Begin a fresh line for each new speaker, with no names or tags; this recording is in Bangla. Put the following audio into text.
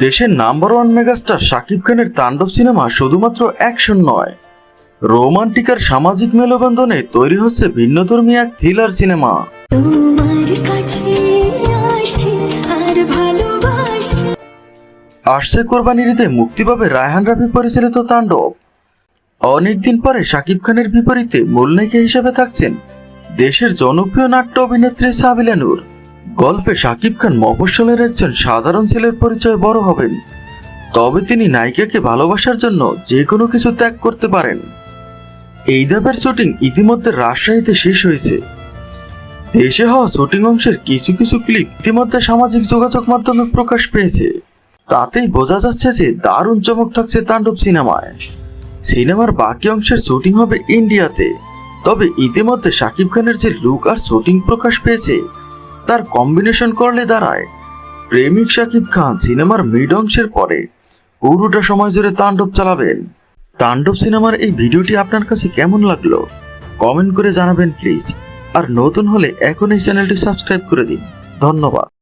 দেশের নাম্বার ওয়ান মেগাস্টার শাকিব খানের তাণ্ডব সিনেমা শুধুমাত্র অ্যাকশন নয়। রোমান্টিক আর সামাজিক মেলবন্ধনে তৈরি হচ্ছে ভিন্নধর্মী এক থ্রিলার সিনেমা। আসছি কোরবানির ঈদে মুক্তি পাবে রায়হান রাফি পরিচালিত তাণ্ডব। অনেকদিন পরে শাকিব খানের বিপরীতে মূল নায়িকা হিসেবে থাকছেন দেশের জনপ্রিয় নাট্য অভিনেত্রী সাবিলা নূর। গল্পে শাকিব খান মফস্বলের একজন সাধারণ ছেলের পরিচয় বড় হবেন। তবে তিনি নায়িকাকে ভালোবাসার জন্য যে কোনো কিছু ত্যাগ করতে পারেন। এই ধাপের শুটিং ইতিমধ্যে রাজশাহীতে শেষ হয়েছে। দেশে হওয়া শুটিং অংশের কিছু কিছু ক্লিপ ইতিমধ্যে সামাজিক যোগাযোগ মাধ্যমে প্রকাশ পেয়েছে। তাতেই বোঝা যাচ্ছে যে দারুণ চমক থাকছে তাণ্ডব সিনেমায়। সিনেমার বাকি অংশের শুটিং হবে ইন্ডিয়াতে। তবে ইতিমধ্যে শাকিব খানের যে লুক আর শুটিং প্রকাশ পেয়েছে তার কম্বিনেশন করলে দাঁড়ায়। প্রেমিক শাকিব খান সিনেমার মিড অংশের পরে পুরোটা সময় জুড়ে তাণ্ডব চালাবেন। তাণ্ডব সিনেমার এই ভিডিওটি আপনার কাছে কেমন লাগল? কমেন্ট করে জানাবেন প্লিজ আর নতুন হলে এখন এই চ্যানেলটি সাবস্ক্রাইব করে দিন। ধন্যবাদ।